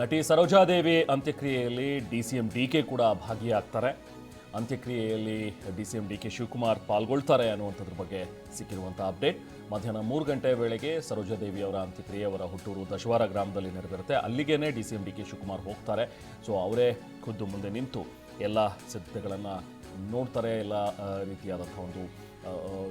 ನಟಿ Sarojadevi ಅಂತ್ಯಕ್ರಿಯೆಯಲ್ಲಿ D C M D K ಕೂಡ ಭಾಗಿಯಾಗ್ತಾರೆ. ಅಂತ್ಯಕ್ರಿಯೆಯಲ್ಲಿ D C M D K Shivakumar ಪಾಲ್ಗೊಳ್ತಾರೆ ಅನ್ನುವಂಥದ್ರ ಬಗ್ಗೆ ಸಿಕ್ಕಿರುವಂಥ ಅಪ್ಡೇಟ್. ಮಧ್ಯಾಹ್ನ ಮೂರು ಗಂಟೆ ವೇಳೆಗೆ ಸರೋಜಾದೇವಿ ಅವರ ಅಂತ್ಯಕ್ರಿಯೆ ಅವರ ಹುಟ್ಟೂರು ದಶವಾರ ಗ್ರಾಮದಲ್ಲಿ ನೆರವೇರುತ್ತೆ. ಅಲ್ಲಿಗೇ D C M D K Shivakumar ಹೋಗ್ತಾರೆ. ಸೊ ಅವರೇ ಖುದ್ದು ಮುಂದೆ ನಿಂತು ಎಲ್ಲ ಸಿದ್ಧತೆಗಳನ್ನು ನೋಡ್ತಾರೆ. ಎಲ್ಲ ರೀತಿಯಾದಂಥ ಒಂದು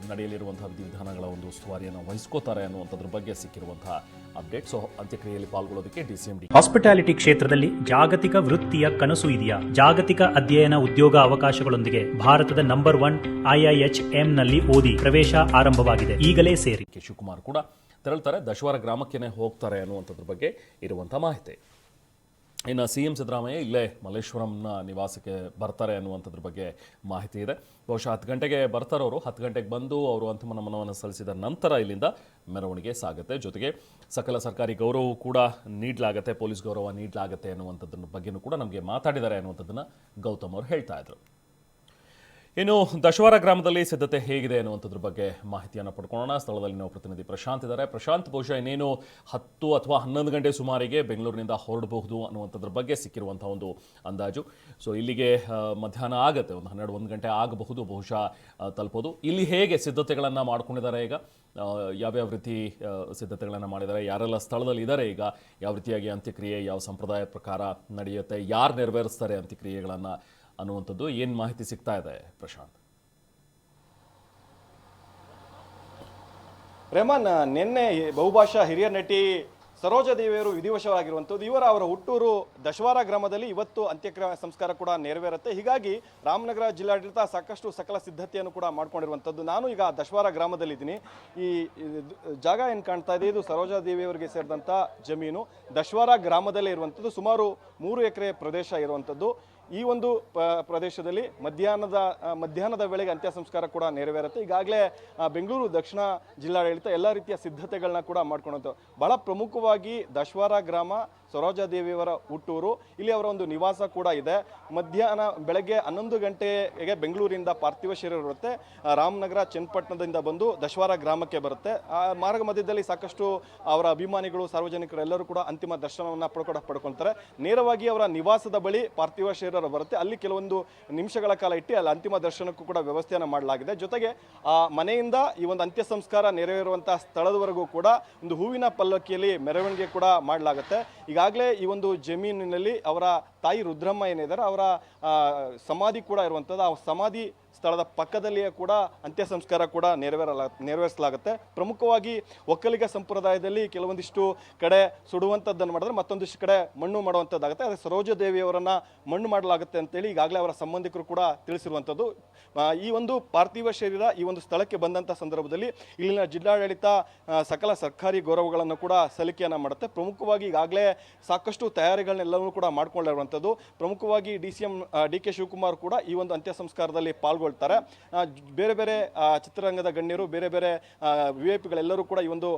ನಡೆಯಲಿರುವಂಥ ವಿಧಿವಿಧಾನಗಳ ಒಂದು ಉಸ್ತುವಾರಿಯನ್ನು ವಹಿಸ್ಕೋತಾರೆ ಅನ್ನುವಂಥದ್ರ ಬಗ್ಗೆ ಸಿಕ್ಕಿರುವಂತಹ ಅಪ್ಡೇಟ್. ಸೊ ಅಂತ್ಯಕ್ರಿಯೆಯಲ್ಲಿ ಪಾಲ್ಗೊಳ್ಳೋದಕ್ಕೆ ಡಿಸಿಎಂಡಿ ಹಾಸ್ಪಿಟಾಲಿಟಿ ಕ್ಷೇತ್ರದಲ್ಲಿ ಜಾಗತಿಕ ವೃತ್ತಿಯ ಕನಸು ಇದೆಯಾ? ಜಾಗತಿಕ ಅಧ್ಯಯನ ಉದ್ಯೋಗ ಅವಕಾಶಗಳೊಂದಿಗೆ ಭಾರತದ ನಂಬರ್ ಒನ್ ಐಐಎಚ್ನಲ್ಲಿ ಓದಿ ಪ್ರವೇಶ ಆರಂಭವಾಗಿದೆ. ಈಗಲೇ ಸೇರಿ. ಕೆ ಶಿವಕುಮಾರ್ ಕೂಡ ತೆರಳ್ತಾರೆ. ದಶವಾರ ಗ್ರಾಮಕ್ಕೆ ಹೋಗ್ತಾರೆ ಅನ್ನುವಂಥದ್ರ ಬಗ್ಗೆ ಇರುವಂತಹ ಮಾಹಿತಿ. ಇನ್ನು ಸಿ ಎಂ ಸಿದ್ದರಾಮಯ್ಯ ಇಲ್ಲೇ ಮಲ್ಲೇಶ್ವರಂನ ನಿವಾಸಕ್ಕೆ ಬರ್ತಾರೆ ಅನ್ನುವಂಥದ್ರ ಬಗ್ಗೆ ಮಾಹಿತಿ ಇದೆ. ಬಹುಶಃ ಹತ್ತು ಗಂಟೆಗೆ ಬರ್ತಾರವರು ಹತ್ತು ಗಂಟೆಗೆ ಬಂದು ಅವರು ಅಂತಿಮ ನಮನವನ್ನು ಸಲ್ಲಿಸಿದ ನಂತರ ಇಲ್ಲಿಂದ ಮೆರವಣಿಗೆ ಸಾಗುತ್ತೆ. ಜೊತೆಗೆ ಸಕಲ ಸರ್ಕಾರಿ ಗೌರವವು ಕೂಡ ನೀಡಲಾಗತ್ತೆ, ಪೊಲೀಸ್ ಗೌರವ ನೀಡಲಾಗತ್ತೆ ಅನ್ನುವಂಥದ್ರ ಬಗ್ಗೆನೂ ಕೂಡ ನಮಗೆ ಮಾತಾಡಿದ್ದಾರೆ ಅನ್ನುವಂಥದ್ದನ್ನು ಗೌತಮ್ ಅವರು ಹೇಳ್ತಾ ಇದ್ರು. ಇನ್ನು ದಶವಾರ ಗ್ರಾಮದಲ್ಲಿ ಸಿದ್ಧತೆ ಹೇಗಿದೆ ಅನ್ನುವಂಥದ್ರ ಬಗ್ಗೆ ಮಾಹಿತಿಯನ್ನು ಪಡ್ಕೊಳ್ಳೋಣ. ಸ್ಥಳದಲ್ಲಿ ನಾವು ಪ್ರತಿನಿಧಿ ಪ್ರಶಾಂತ್ ಇದ್ದಾರೆ. ಪ್ರಶಾಂತ್, ಬಹುಶಃ ಇನ್ನೇನು ಹತ್ತು ಅಥವಾ ಹನ್ನೊಂದು ಗಂಟೆ ಸುಮಾರಿಗೆ ಬೆಂಗಳೂರಿನಿಂದ ಹೊರಡಬಹುದು ಅನ್ನುವಂಥದ್ರ ಬಗ್ಗೆ ಸಿಕ್ಕಿರುವಂಥ ಒಂದು ಅಂದಾಜು. ಸೊ ಇಲ್ಲಿಗೆ ಮಧ್ಯಾಹ್ನ ಆಗುತ್ತೆ. ಒಂದು ಹನ್ನೆರಡು ಒಂದು ಗಂಟೆ ಆಗಬಹುದು, ಬಹುಶಃ ತಲುಪೋದು. ಇಲ್ಲಿ ಹೇಗೆ ಸಿದ್ಧತೆಗಳನ್ನು ಮಾಡ್ಕೊಂಡಿದ್ದಾರೆ ಈಗ? ಯಾವ್ಯಾವ ರೀತಿ ಸಿದ್ಧತೆಗಳನ್ನು ಮಾಡಿದ್ದಾರೆ? ಯಾರೆಲ್ಲ ಸ್ಥಳದಲ್ಲಿ ಇದ್ದಾರೆ ಈಗ? ಯಾವ ರೀತಿಯಾಗಿ ಅಂತ್ಯಕ್ರಿಯೆ, ಯಾವ ಸಂಪ್ರದಾಯ ಪ್ರಕಾರ ನಡೆಯುತ್ತೆ? ಯಾರು ನೆರವೇರಿಸ್ತಾರೆ ಅಂತ್ಯಕ್ರಿಯೆಗಳನ್ನು? ಅನ್ನುವಂಥದ್ದು ಏನು ಮಾಹಿತಿ ಸಿಗ್ತಾ ಇದೆ, ಪ್ರಶಾಂತ್? ರೆಹಮಾನ್, ನಿನ್ನೆ ಬಹುಭಾಷಾ ಹಿರಿಯ ನಟಿ ಸರೋಜದೇವಿಯವರು ವಿಧಿವಶವಾಗಿರುವಂಥದ್ದು. ಇವರ ಅವರ ಹುಟ್ಟೂರು ದಶವಾರ ಗ್ರಾಮದಲ್ಲಿ ಇವತ್ತು ಅಂತ್ಯಕ್ರಿಯೆ ಸಂಸ್ಕಾರ ಕೂಡ ನೆರವೇರುತ್ತೆ. ಹೀಗಾಗಿ ರಾಮನಗರ ಜಿಲ್ಲಾಡಳಿತ ಸಾಕಷ್ಟು ಸಕಲ ಸಿದ್ಧತೆಯನ್ನು ಕೂಡ ಮಾಡ್ಕೊಂಡಿರುವಂಥದ್ದು. ನಾನು ಈಗ ದಶವಾರ ಗ್ರಾಮದಲ್ಲಿದ್ದೀನಿ. ಈ ಜಾಗ ಏನು ಕಾಣ್ತಾ ಇದೆ? ಇದು ಸರೋಜಾದೇವಿಯವರಿಗೆ ಸೇರಿದಂಥ ಜಮೀನು. ದಶವಾರ ಗ್ರಾಮದಲ್ಲೇ ಇರುವಂಥದ್ದು. ಸುಮಾರು ಮೂರು ಎಕರೆ ಪ್ರದೇಶ ಇರುವಂಥದ್ದು. ಈ ಒಂದು ಪ್ರದೇಶದಲ್ಲಿ ಮಧ್ಯಾಹ್ನದ ಮಧ್ಯಾಹ್ನದ ವೇಳೆಗೆ ಅಂತ್ಯ ಸಂಸ್ಕಾರ ಕೂಡ ನೆರವೇರುತ್ತೆ. ಈಗಾಗಲೇ ಬೆಂಗಳೂರು ದಕ್ಷಿಣ ಜಿಲ್ಲಾಡಳಿತ ಎಲ್ಲ ರೀತಿಯ ಸಿದ್ಧತೆಗಳನ್ನ ಕೂಡ ಮಾಡ್ಕೊಂಡಂತ ಬಹಳ ಪ್ರಮುಖವಾಗಿ ದಶವಾರ ಗ್ರಾಮ, ಸರೋಜಾದೇವಿಯವರ ಹುಟ್ಟೂರು, ಇಲ್ಲಿ ಅವರ ಒಂದು ನಿವಾಸ ಕೂಡ ಇದೆ. ಮಧ್ಯಾಹ್ನ ಬೆಳಗ್ಗೆ ಹನ್ನೊಂದು ಗಂಟೆಗೆ ಬೆಂಗಳೂರಿಂದ ಪಾರ್ಥಿವ ಶರೀರ ಇರುತ್ತೆ ರಾಮನಗರ, ಚನ್ನಪಟ್ಟಣದಿಂದ ಬಂದು ದಶವಾರ ಗ್ರಾಮಕ್ಕೆ ಬರುತ್ತೆ. ಆ, ಮಾರ್ಗ ಮಧ್ಯದಲ್ಲಿ ಸಾಕಷ್ಟು ಅವರ ಅಭಿಮಾನಿಗಳು, ಸಾರ್ವಜನಿಕರು ಎಲ್ಲರೂ ಕೂಡ ಅಂತಿಮ ದರ್ಶನವನ್ನು ಪಡ್ಕೊಡ ಪಡ್ಕೊಳ್ತಾರೆ ನೇರವಾಗಿ ಅವರ ನಿವಾಸದ ಬಳಿ ಪಾರ್ಥಿವ ಶರೀರ ಬರುತ್ತೆ. ಅಲ್ಲಿ ಕೆಲವೊಂದು ನಿಮಿಷಗಳ ಕಾಲ ಇಟ್ಟು ಅಲ್ಲಿ ಅಂತಿಮ ದರ್ಶನಕ್ಕೂ ಕೂಡ ವ್ಯವಸ್ಥೆಯನ್ನು ಮಾಡಲಾಗಿದೆ. ಜೊತೆಗೆ, ಆ, ಮನೆಯಿಂದ ಈ ಒಂದು ಅಂತ್ಯ ಸಂಸ್ಕಾರ ನೆರವೇರುವಂತಹ ಸ್ಥಳದವರೆಗೂ ಕೂಡ ಒಂದು ಹೂವಿನ ಪಲ್ಲಕ್ಕಿಯಲ್ಲಿ ಮೆರವಣಿಗೆ ಕೂಡ ಮಾಡಲಾಗುತ್ತೆ. ಈಗಾಗಲೇ ಈ ಒಂದು ಜಮೀನಿನಲ್ಲಿ ಅವರ ತಾಯಿ ರುದ್ರಮ್ಮ ಏನಿದ್ದಾರೆ, ಅವರ ಸಮಾಧಿ ಕೂಡ ಇರುವಂಥದ್ದು. ಆ ಸಮಾಧಿ ಸ್ಥಳದ ಪಕ್ಕದಲ್ಲಿಯೇ ಕೂಡ ಅಂತ್ಯ ಸಂಸ್ಕಾರ ಕೂಡ ನೆರವೇರಲ, ನೆರವೇರಿಸಲಾಗುತ್ತೆ. ಪ್ರಮುಖವಾಗಿ ಒಕ್ಕಲಿಗ ಸಂಪ್ರದಾಯದಲ್ಲಿ ಕೆಲವೊಂದಿಷ್ಟು ಕಡೆ ಸುಡುವಂಥದ್ದನ್ನು ಮಾಡಿದ್ರೆ ಮತ್ತೊಂದಿಷ್ಟು ಕಡೆ ಮಣ್ಣು ಮಾಡುವಂಥದ್ದಾಗುತ್ತೆ. ಅದೇ ಸರೋಜ ದೇವಿಯವರನ್ನು ಮಣ್ಣು ಮಾಡಲಾಗುತ್ತೆ ಅಂತೇಳಿ ಈಗಾಗಲೇ ಅವರ ಸಂಬಂಧಿಕರು ಕೂಡ ತಿಳಿಸಿರುವಂಥದ್ದು. ಈ ಒಂದು ಪಾರ್ಥಿವ ಶರೀರ ಈ ಒಂದು ಸ್ಥಳಕ್ಕೆ ಬಂದಂಥ ಸಂದರ್ಭದಲ್ಲಿ ಇಲ್ಲಿನ ಜಿಲ್ಲಾಡಳಿತ ಸಕಲ ಸರ್ಕಾರಿ ಗೌರವಗಳನ್ನು ಕೂಡ ಸಲ್ಲಿಕೆಯನ್ನು ಮಾಡುತ್ತೆ. ಪ್ರಮುಖವಾಗಿ ಈಗಾಗಲೇ ಸಾಕಷ್ಟು ತಯಾರಿಗಳನ್ನೆಲ್ಲವೂ ಕೂಡ ಮಾಡಿಕೊಂಡಿರುವಂಥದ್ದು. ಪ್ರಮುಖವಾಗಿ D C M D K Shivakumar ಕೂಡ ಈ ಒಂದು ಅಂತ್ಯ ಸಂಸ್ಕಾರದಲ್ಲಿ ಪಾಲ್ಗೊಳ್ತಾರೆ ಬೇರೆ ಬೇರೆ ಚಿತ್ರರಂಗದ ಗಣ್ಯರು, ಬೇರೆ ಬೇರೆ ವಿ ಐ ಪಿಗಳೆಲ್ಲರೂ ಕೂಡ ಈ ಒಂದು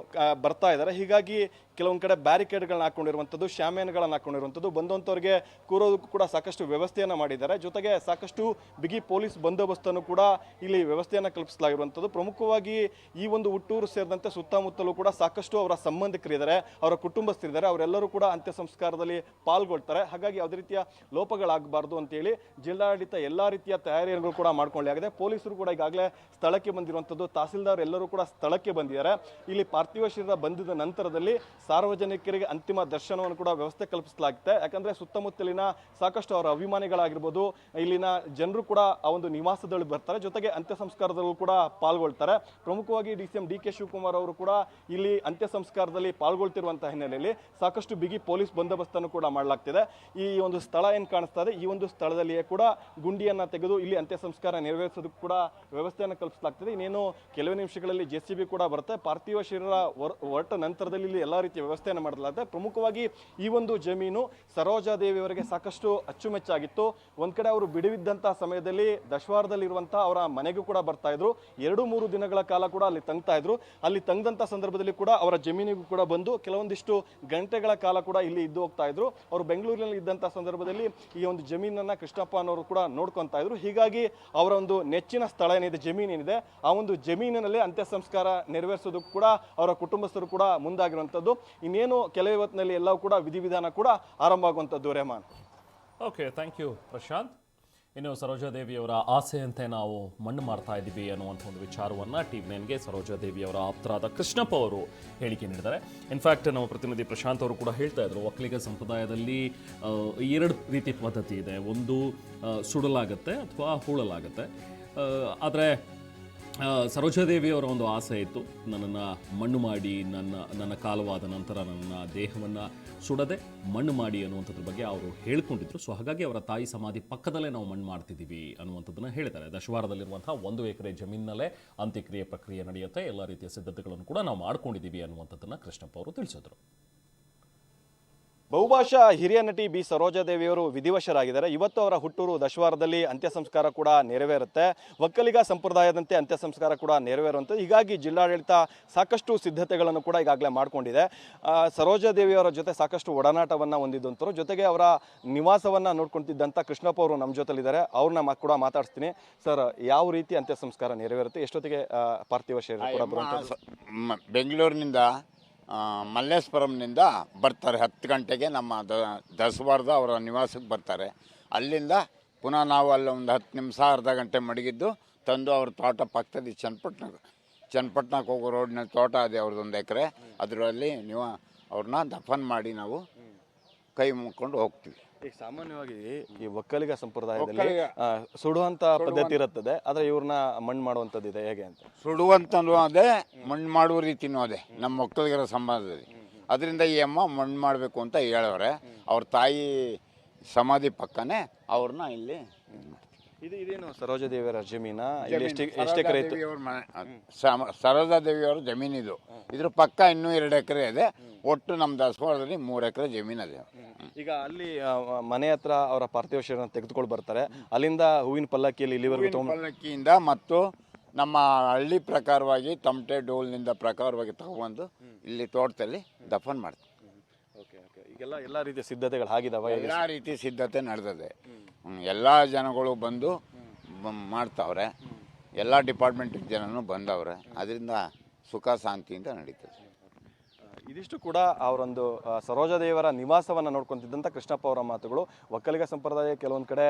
ಬರ್ತಾ ಇದ್ದಾರೆ. ಹೀಗಾಗಿ ಕೆಲವೊಂದು ಕಡೆ ಬ್ಯಾರಿಕೇಡ್ಗಳನ್ನ ಹಾಕೊಂಡಿರುವಂಥದ್ದು ಶ್ಯಾಮೇನ್ಗಳನ್ನು ಹಾಕೊಂಡಿರುವಂಥದ್ದು ಬಂದಂಥವ್ರಿಗೆ ಕೂರೋದಕ್ಕೂ ಕೂಡ ಸಾಕಷ್ಟು ವ್ಯವಸ್ಥೆಯನ್ನು ಮಾಡಿದ್ದಾರೆ. ಜೊತೆಗೆ ಸಾಕಷ್ಟು ಬಿಗಿ ಪೊಲೀಸ್ ಬಂದೋಬಸ್ತನ್ನು ಕೂಡ ಇಲ್ಲಿ ವ್ಯವಸ್ಥೆಯನ್ನು ಕಲ್ಪಿಸಲಾಗಿರುವಂಥದ್ದು ಪ್ರಮುಖವಾಗಿ ಈ ಒಂದು ಹುಟ್ಟೂರು ಸೇರಿದಂತೆ ಸುತ್ತಮುತ್ತಲೂ ಕೂಡ ಸಾಕಷ್ಟು ಅವರ ಸಂಬಂಧಿಕರಿದ್ದಾರೆ, ಅವರ ಕುಟುಂಬಸ್ಥರಿದ್ದಾರೆ. ಅವರೆಲ್ಲರೂ ಕೂಡ ಅಂತ್ಯ ಸಂಸ್ಕಾರದಲ್ಲಿ ಪಾಲ್ಗೊಳ್ತಾರೆ. ಹಾಗಾಗಿ ಯಾವುದೇ ರೀತಿಯ ಲೋಪಗಳಾಗಬಾರ್ದು ಅಂತೇಳಿ ಜಿಲ್ಲಾಡಳಿತ ಎಲ್ಲ ರೀತಿಯ ತಯಾರಿಗಳು ಕೂಡ ಮಾಡ್ಕೊಳ್ಳಲಾಗಿದೆ ಪೊಲೀಸರು ಕೂಡ ಈಗಾಗಲೇ ಸ್ಥಳಕ್ಕೆ ಬಂದಿರುವಂಥದ್ದು ತಹಸೀಲ್ದಾರ್ ಎಲ್ಲರೂ ಕೂಡ ಸ್ಥಳಕ್ಕೆ ಬಂದಿದ್ದಾರೆ. ಇಲ್ಲಿ ಪಾರ್ಥಿವ ಶರೀರ ಬಂದಿದ ನಂತರದಲ್ಲಿ ಸಾರ್ವಜನಿಕರಿಗೆ ಅಂತಿಮ ದರ್ಶನವನ್ನು ಕೂಡ ವ್ಯವಸ್ಥೆ ಕಲ್ಪಿಸಲಾಗುತ್ತೆ. ಯಾಕಂದ್ರೆ ಸುತ್ತಮುತ್ತಲಿನ ಸಾಕಷ್ಟು ಅವರ ಅಭಿಮಾನಿಗಳಾಗಿರ್ಬೋದು, ಇಲ್ಲಿನ ಜನರು ಕೂಡ ಆ ಒಂದು ನಿವಾಸದಲ್ಲಿ ಬರ್ತಾರೆ. ಜೊತೆಗೆ ಅಂತ್ಯ ಸಂಸ್ಕಾರದಲ್ಲೂ ಕೂಡ ಪಾಲ್ಗೊಳ್ತಾರೆ. ಪ್ರಮುಖವಾಗಿ D C M D K Shivakumar ಅವರು ಕೂಡ ಇಲ್ಲಿ ಅಂತ್ಯ ಸಂಸ್ಕಾರದಲ್ಲಿ ಪಾಲ್ಗೊಳ್ತಿರುವಂತಹ ಹಿನ್ನೆಲೆಯಲ್ಲಿ ಸಾಕಷ್ಟು ಬಿಗಿ ಪೊಲೀಸ್ ಬಂದೋಬಸ್ತನ್ನು ಕೂಡ ಮಾಡಲಾಗ್ತಿದೆ. ಈ ಒಂದು ಸ್ಥಳ ಏನು ಕಾಣಿಸ್ತಾ ಇದೆ? ಈ ಒಂದು ಸ್ಥಳದಲ್ಲಿಯೇ ಕೂಡ ಗುಂಡಿಯನ್ನ ತೆಗೆದು ಇಲ್ಲಿ ಅಂತ್ಯ ಸಂಸ್ಕಾರ ನೆರವೇರಿಸೋದಕ್ಕೆ ಕೂಡ ವ್ಯವಸ್ಥೆಯನ್ನು ಕಲ್ಪಿಸಲಾಗ್ತದೆ. ಇನ್ನೇನು ಕೆಲವೇ ನಿಮಿಷಗಳಲ್ಲಿ ಜೆ ಸಿ ಬಿ ಕೂಡ ಬರುತ್ತೆ. ಪಾರ್ಥಿವ ಶರೀರ ಹೊರ- ಹೊರಟ ನಂತರದಲ್ಲಿ ಇಲ್ಲಿ ಎಲ್ಲ ರೀತಿಯ ವ್ಯವಸ್ಥೆಯನ್ನು ಮಾಡಲಾಗುತ್ತೆ ಪ್ರಮುಖವಾಗಿ ಈ ಒಂದು ಜಮೀನು ಸರೋಜಾದೇವಿಯವರಿಗೆ ಸಾಕಷ್ಟು ಅಚ್ಚುಮೆಚ್ಚಾಗಿತ್ತು. ಒಂದು ಕಡೆ ಅವರು ಬಿಡುವಿದ್ದಂತಹ ಸಮಯದಲ್ಲಿ ದಶವಾರದಲ್ಲಿರುವಂಥ ಅವರ ಮನೆಗೂ ಕೂಡ ಬರ್ತಾ ಇದ್ರು. ಎರಡು ಮೂರು ದಿನಗಳ ಕಾಲ ಕೂಡ ಅಲ್ಲಿ ತಂಗ್ತಾ ಇದ್ರು. ಅಲ್ಲಿ ತಂಗದಂತ ಸಂದರ್ಭದಲ್ಲಿ ಕೂಡ ಅವರ ಜಮೀನಿಗೂ ಕೂಡ ಬಂದು ಕೆಲವೊಂದಿಷ್ಟು ಗಂಟೆಗಳ ಕಾಲ ಕೂಡ ಇಲ್ಲಿ ಇದ್ದು ಹೋಗ್ತಾ ಇದ್ರು. ಅವರು ಬೆಂಗಳೂರಿನಲ್ಲಿ ಇದ್ದಂಥ ಸಂದರ್ಭದಲ್ಲಿ ಈ ಒಂದು ಜಮೀನನ್ನ ಕೃಷ್ಣಪ್ಪ ಅನ್ನೋರು ಕೂಡ ನೋಡ್ಕೊತಾ ಇದ್ರು. ಹೀಗಾಗಿ ಅವರ ಒಂದು ನೆಚ್ಚಿನ ಸ್ಥಳ ಏನಿದೆ ಜಮೀನೇನಿದೆ ಆ ಒಂದು ಜಮೀನಿನಲ್ಲಿ ಅಂತ್ಯ ಸಂಸ್ಕಾರ ನೆರವೇರಿಸೋದಕ್ಕೂ ಕೂಡ ಅವರ ಕುಟುಂಬಸ್ಥರು ಕೂಡ ಮುಂದಾಗಿರುವಂಥದ್ದು. ಇನ್ನೇನು ಕೆಲವೇ ಹೊತ್ತಿನಲ್ಲಿ ಎಲ್ಲವೂ ಕೂಡ ವಿಧಿವಿಧಾನ ಕೂಡ ಆರಂಭ ಆಗುವಂಥದ್ದು Rehman. Okay thank you Prashanth ಇನ್ನು ಸರೋಜಾದೇವಿಯವರ ಆಸೆಯಂತೆ ನಾವು ಮಣ್ಣು ಮಾಡ್ತಾ ಇದ್ದೀವಿ ಅನ್ನುವಂಥ ಒಂದು ವಿಚಾರವನ್ನು ಟಿ ನೈನ್ಗೆ ಸರೋಜಾದೇವಿಯವರ ಆಪ್ತರಾದ ಕೃಷ್ಣಪ್ಪ ಅವರು ಹೇಳಿಕೆ ನೀಡಿದ್ದಾರೆ. ಇನ್ಫ್ಯಾಕ್ಟ್ ನಮ್ಮ ಪ್ರತಿನಿಧಿ ಪ್ರಶಾಂತ್ ಅವರು ಕೂಡ ಹೇಳ್ತಾ ಇದ್ರು, ಒಕ್ಕಲಿಗ ಸಂಪ್ರದಾಯದಲ್ಲಿ ಎರಡು ರೀತಿ ಪದ್ಧತಿ ಇದೆ. ಒಂದು ಸುಡಲಾಗತ್ತೆ ಅಥವಾ ಹೂಳಲಾಗತ್ತೆ. ಆದರೆ ಸರೋಜಾದೇವಿಯವರ ಒಂದು ಆಸೆ ಇತ್ತು. ನನ್ನನ್ನು ಮಣ್ಣು ಮಾಡಿ, ನನ್ನ ನನ್ನ ಕಾಲವಾದ ನಂತರ ನನ್ನ ದೇಹವನ್ನು ಸುಡದೆ ಮಣ್ಣು ಮಾಡಿ ಅನ್ನುವಂಥದ್ರ ಬಗ್ಗೆ ಅವರು ಹೇಳ್ಕೊಂಡಿದ್ರು. ಸೊ ಹಾಗಾಗಿ ಅವರ ತಾಯಿ ಸಮಾಧಿ ಪಕ್ಕದಲ್ಲೇ ನಾವು ಮಣ್ಣು ಮಾಡ್ತಿದ್ದೀವಿ ಅನ್ನುವಂಥದ್ದನ್ನು ಹೇಳಿದ್ದಾರೆ. ದಶವಾರದಲ್ಲಿರುವಂಥ ಒಂದು ಎಕರೆ ಜಮೀನಿನಲ್ಲೇ ಅಂತ್ಯಕ್ರಿಯೆ ಪ್ರಕ್ರಿಯೆ ನಡೆಯುತ್ತೆ. ಎಲ್ಲ ರೀತಿಯ ಸಿದ್ಧತೆಗಳನ್ನು ಕೂಡ ನಾವು ಮಾಡ್ಕೊಂಡಿದ್ದೀವಿ ಅನ್ನುವಂಥದ್ದನ್ನು ಕೃಷ್ಣಪ್ಪ ಅವರು ತಿಳಿಸಿದ್ರು. ಬಹುಭಾಷಾ ಹಿರಿಯ ನಟಿ ಬಿ. ಸರೋಜಾದೇವಿಯವರು ವಿಧಿವಶರಾಗಿದ್ದಾರೆ. ಇವತ್ತು ಅವರ ಹುಟ್ಟೂರು ದಶವಾರದಲ್ಲಿ ಅಂತ್ಯ ಸಂಸ್ಕಾರ ಕೂಡ ನೆರವೇರುತ್ತೆ. ಒಕ್ಕಲಿಗ ಸಂಪ್ರದಾಯದಂತೆ ಅಂತ್ಯ ಸಂಸ್ಕಾರ ಕೂಡ ನೆರವೇರುವಂಥದ್ದು ಹೀಗಾಗಿ ಜಿಲ್ಲಾಡಳಿತ ಸಾಕಷ್ಟು ಸಿದ್ಧತೆಗಳನ್ನು ಕೂಡ ಈಗಾಗಲೇ ಮಾಡಿಕೊಂಡಿದೆ. ಸರೋಜಾದೇವಿಯವರ ಜೊತೆ ಸಾಕಷ್ಟು ಒಡನಾಟವನ್ನು ಹೊಂದಿದ್ದಂಥವ್ರು ಜೊತೆಗೆ ಅವರ ನಿವಾಸವನ್ನು ನೋಡ್ಕೊಂತಿದ್ದಂಥ ಕೃಷ್ಣಪ್ಪ ಅವರು ನಮ್ಮ ಜೊತೆಲಿದ್ದಾರೆ. ಅವ್ರನ್ನ ಮಾ- ಕೂಡ ಮಾತಾಡ್ತೀನಿ ಸರ್ ಯಾವ ರೀತಿ ಅಂತ್ಯ ಸಂಸ್ಕಾರ ನೆರವೇರುತ್ತೆ? ಎಷ್ಟೊತ್ತಿಗೆ ಪಾರ್ಥಿವ ಶರೀರ ಕೂಡ ಬೆಂಗಳೂರಿನಿಂದ ಮಲ್ಲೇಶ್ವರಂನಿಂದ ಬರ್ತಾರೆ ಹತ್ತು ಗಂಟೆಗೆ ನಮ್ಮ ದ ದಸವಾರದ ಅವರ ನಿವಾಸಕ್ಕೆ ಬರ್ತಾರೆ. ಅಲ್ಲಿಂದ ಪುನಃ ನಾವು ಅಲ್ಲಿ ಒಂದು ಹತ್ತು ನಿಮಿಷ, ಅರ್ಧ ಗಂಟೆ ಮಡಗಿದ್ದು ತಂದು ಅವ್ರ ತೋಟ ಪಕ್ಕದಲ್ಲಿ ಚನ್ನಪಟ್ಟಣ, ಚನ್ನಪಟ್ಟಣಕ್ಕೆ ಹೋಗೋ ರೋಡ್ನಲ್ಲಿ ತೋಟ ಇದೆ ಅವ್ರದ್ದೊಂದು ಎಕರೆ. ಅದರಲ್ಲಿ ನೀವು ಅವ್ರನ್ನ ದಫನ್ ಮಾಡಿ ನಾವು ಕೈ ಮುಕ್ಕೊಂಡು ಹೋಗ್ತೀವಿ. ಈಗ ಸಾಮಾನ್ಯವಾಗಿ ಈ ಒಕ್ಕಲಿಗ ಸಂಪ್ರದಾಯದಲ್ಲಿ ಆ, ಸುಡುವಂತ ಪದ್ಧತಿ ಇರುತ್ತದೆ ಆದ್ರೆ ಇವ್ರನ್ನ ಮಣ್ಣು ಮಾಡುವಂತದ್ದು ಇದೆ ಹೇಗೆ ಅಂತ? ಸುಡುವಂತನೂ ಅದೇ ಮಣ್ಣು ಮಾಡುವ ರೀತಿನೂ ಅದೇ ನಮ್ಮ ಒಕ್ಕಲಿಗರ ಸಂಬಂಧದಲ್ಲಿ ಅದರಿಂದ ಈ ಅಮ್ಮ ಮಣ್ಣು ಮಾಡಬೇಕು ಅಂತ ಹೇಳವ್ರೆ. ಅವ್ರ ತಾಯಿ ಸಮಾಧಿ ಪಕ್ಕನೆ ಅವ್ರನ್ನ ಇಲ್ಲಿ ಇದ್. ಇದು ಇದೇನು ಸರೋಜದೇವಿಯರ ಜಮೀನ? ಇಲ್ಲಿ ಎಷ್ಟು ಎಷ್ಟು ಎಕರೆ ಇತ್ತು? ಸರೋಜಾದೇವಿಯವ್ರ ಮನೆ. ಸಮ- ಸರೋಜಾದೇವಿಯವ್ರ ಜಮೀನಿದು ಇದ್ರ ಪಕ್ಕ ಇನ್ನೂ ಎರಡು ಎಕರೆ ಇದೆ. ಒಟ್ಟು ನಮ್ಮ ದಸವಾರದಲ್ಲಿ ಮೂರು ಎಕರೆ ಜಮೀನಿದೆ ಈಗ ಅಲ್ಲಿ ಆ, ಮನೆ ಹತ್ರ ಅವರ ಪಾರ್ಥಿವ ಶರೀರ ತೆಗೆದುಕೊಂಡು ಬರ್ತಾರೆ. ಅಲ್ಲಿಂದ ಹೂವಿನ ಪಲ್ಲಕ್ಕಿಯಲ್ಲಿ ಇಲ್ಲಿವರೆಗೂ ತಗೊಂಡು ಪಲ್ಲಕ್ಕಿಯಿಂದ ಮತ್ತು ನಮ್ಮ ಹಳ್ಳಿ ಪ್ರಕಾರವಾಗಿ ತಮಟೆ ಡೋಲ್ನಿಂದ ಪ್ರಕಾರವಾಗಿ ತಗೊಬಂದು ಇಲ್ಲಿ ತೋಟದಲ್ಲಿ ದಫನ್ ಮಾಡ್ತೀವಿ ಓಕೆ ಎಲ್ಲ ರೀತಿಯ ಸಿದ್ಧತೆಗಳು ಆಗಿದಾವ ಎಲ್ಲ ರೀತಿ ಸಿದ್ಧತೆ ನಡೆದಿದೆ. ಎಲ್ಲ ಜನಗಳು ಬಂದು ಮಾಡ್ತಾವ್ರೆ. ಎಲ್ಲ ಡಿಪಾರ್ಟ್ಮೆಂಟ್ ಜನನು ಬಂದವ್ರೆ. ಅದರಿಂದ ಸುಖ ಶಾಂತಿಯಿಂದ ನಡೀತದೆ. ಇದಿಷ್ಟು ಕೂಡ ಅವರೊಂದು ಸರೋಜದೇವರ ನಿವಾಸವನ್ನು ನೋಡ್ಕೊಂತಿದ್ದಂಥ ಕೃಷ್ಣಪ್ಪ ಅವರ ಮಾತುಗಳು. ಒಕ್ಕಲಿಗ ಸಂಪ್ರದಾಯ ಕೆಲವೊಂದು ಕಡೆ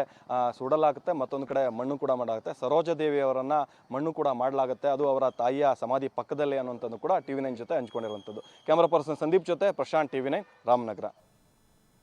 ಸುಡಲಾಗುತ್ತೆ, ಮತ್ತೊಂದು ಕಡೆ ಮಣ್ಣು ಕೂಡ ಮಾಡಲಾಗುತ್ತೆ. ಸರೋಜದೇವಿಯವರನ್ನು ಮಣ್ಣು ಕೂಡ ಮಾಡಲಾಗುತ್ತೆ. ಅದು ಅವರ ತಾಯಿಯ ಸಮಾಧಿ ಪಕ್ಕದಲ್ಲೇ ಅನ್ನುವಂಥದ್ದು ಕೂಡ ಟಿವಿ ನೈನ್ ಜೊತೆ ಹಂಚ್ಕೊಂಡಿರುವಂಥದ್ದು. ಕ್ಯಾಮ್ರಾ ಪರ್ಸನ್ ಸಂದೀಪ್ ಜೊತೆ ಪ್ರಶಾಂತ್ ಟಿವಿ ನೈನ್ ರಾಮನಗರ.